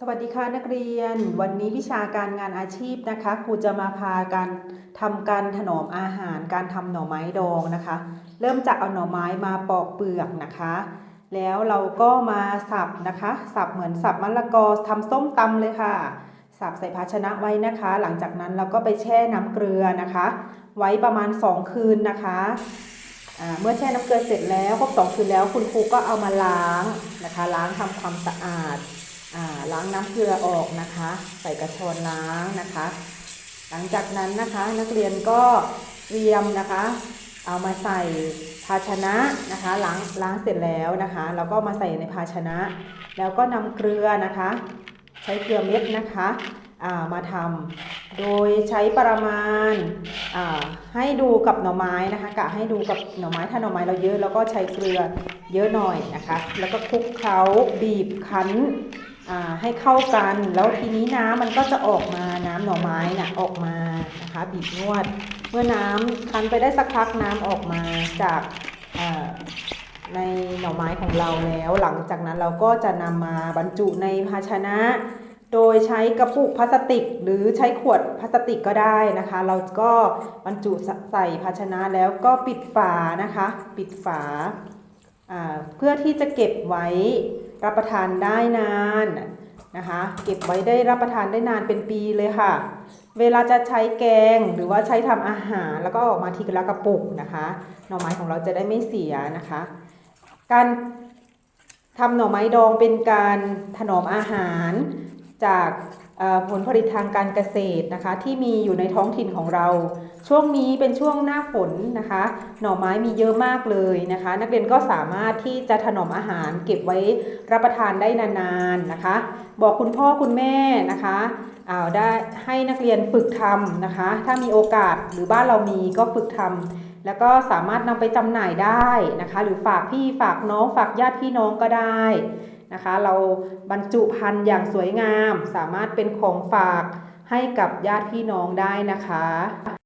สวัสดีค่ะนักเรียน วันนี้วิชาการงานอาชีพนะคะครูจะมาพากันทำการถนอมอาหาร การทำหน่อไม้ดองนะคะ เริ่มจากเอาหน่อไม้มาปอกเปลือกนะคะ แล้วเราก็มาสับนะคะ สับเหมือนสับมะละกอทำส้มตำเลยค่ะ สับใส่ภาชนะไว้นะคะ หลังจากนั้นเราก็ไปแช่น้ำเกลือนะคะ ไว้ประมาณ 2 คืนนะคะอ่าเมื่อแช่น้ำเกลือเสร็จแล้วครบสองคืนแล้วคุณครูก็เอามาล้างนะคะ ล้างทำความสะอาดอ่า ล้างน้ำเกลือออกนะคะ ใส่กระชอนล้างนะคะ หลังจากนั้นนะคะนักเรียนก็เตรียมนะคะ เอามาใส่ภาชนะนะคะล้างล้างเสร็จแล้วนะคะแล้วก็มาใส่ในภาชนะ แล้วก็นำเกลือนะคะ ใช้เกลือเม็ดนะคะามาทำโดยใช้ประมาณาให้ดูกับหน่อไม้นะคะกะให้ดูกับหน่อไม้ถ้าหน่อไม้เราเยอะแล้วก็ใช้เกลือเยอะหน่อยนะคะ แล้วก็คลุกเคล้าบีบคั้น ให้เข้ากันแล้วทีนี้น้ำมันก็จะออกมาน้ำหน่อไม้น่ะออกมานะคะบีบนวด เมื่อน้ำคั้นไปได้สักพักน้ำออกมาจากในหน่อไม้ของเราแล้ว หลังจากนั้นเราก็จะนำมาบรรจุในภาชนะ โดยใช้กระปุกพลาสติก หรือใช้ขวดพลาสติกก็ได้นะคะ เราก็บรรจุใส่ภาชนะแล้วก็ปิดฝานะคะ ปิดฝา เพื่อที่จะเก็บไว้รับประทานได้นานนะคะเก็บไว้ได้รับประทานได้นานเป็นปีเลยค่ะ เวลาจะใช้แกงหรือว่าใช้ทำอาหารแล้วก็ออกมาทีละกระปุกนะคะหน่อไม้ของเราจะได้ไม่เสียนะคะ การทำหน่อไม้ดองเป็นการถนอมอาหารจาก ผลผลิตทางการเกษตรนะคะที่มีอยู่ในท้องถิ่นของเรา ช่วงนี้เป็นช่วงหน้าฝนนะคะ หน่อไม้มีเยอะมากเลยนะคะ นักเรียนก็สามารถที่จะถนอมอาหารเก็บไว้รับประทานได้นานๆนะคะ บอกคุณพ่อคุณแม่นะคะเอาได้ให้นักเรียนฝึกทำนะคะ ถ้ามีโอกาสหรือบ้านเรามีก็ฝึกทำ แล้วก็สามารถนำไปจำหน่ายได้นะคะ หรือฝากพี่ฝากน้องฝากญาติพี่น้องก็ได้นะคะ เราบรรจุพันธุ์อย่างสวยงาม สามารถเป็นของฝากให้กับญาติพี่น้องได้นะคะ